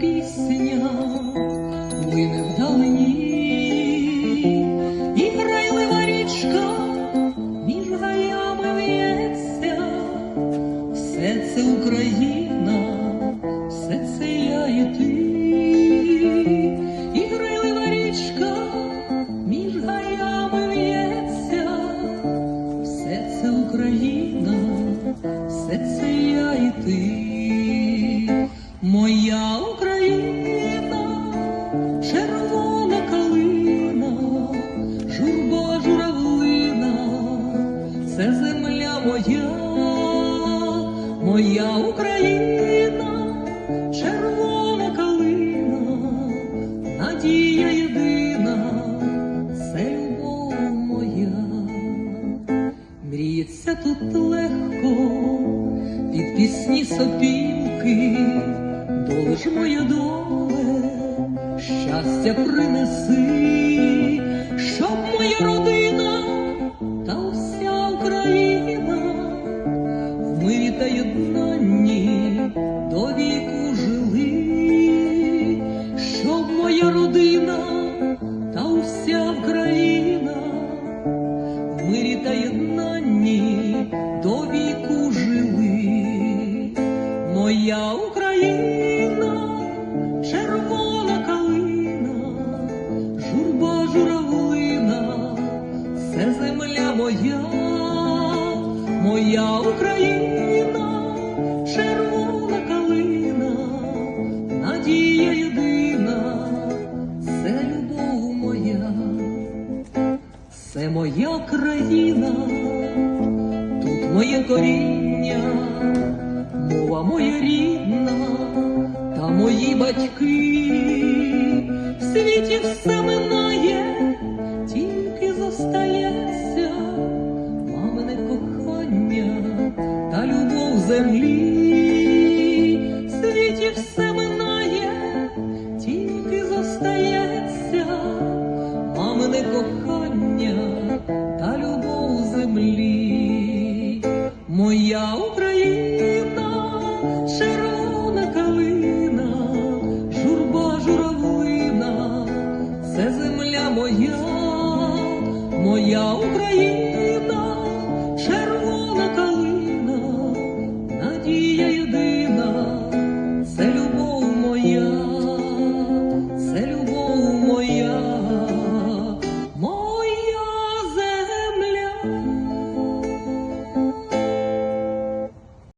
пісня плине вдалині, і грайлива річка між гаями в'ється, все це Україна, моя, моя Україна, червона калина, надія єдина, це любов моя. Мріється тут легко під пісні сопілки, доле ж моя доле, щастя принеси, щоб моя родина та вся Україна вся Україна в мирі та єднанні до віку жили. Моя Україна, червона калина, журба журавлина, це земля моя, моя Україна, Це моя країна, тут моє коріння, мова моя рідна, та мої батьки. В світі все минає, тільки зостається мамине кохання та любов землі. Я Україна, широна калина, журба журавлина, це земля моя, моя Україна, червона калина, надія єдина, це любов моя.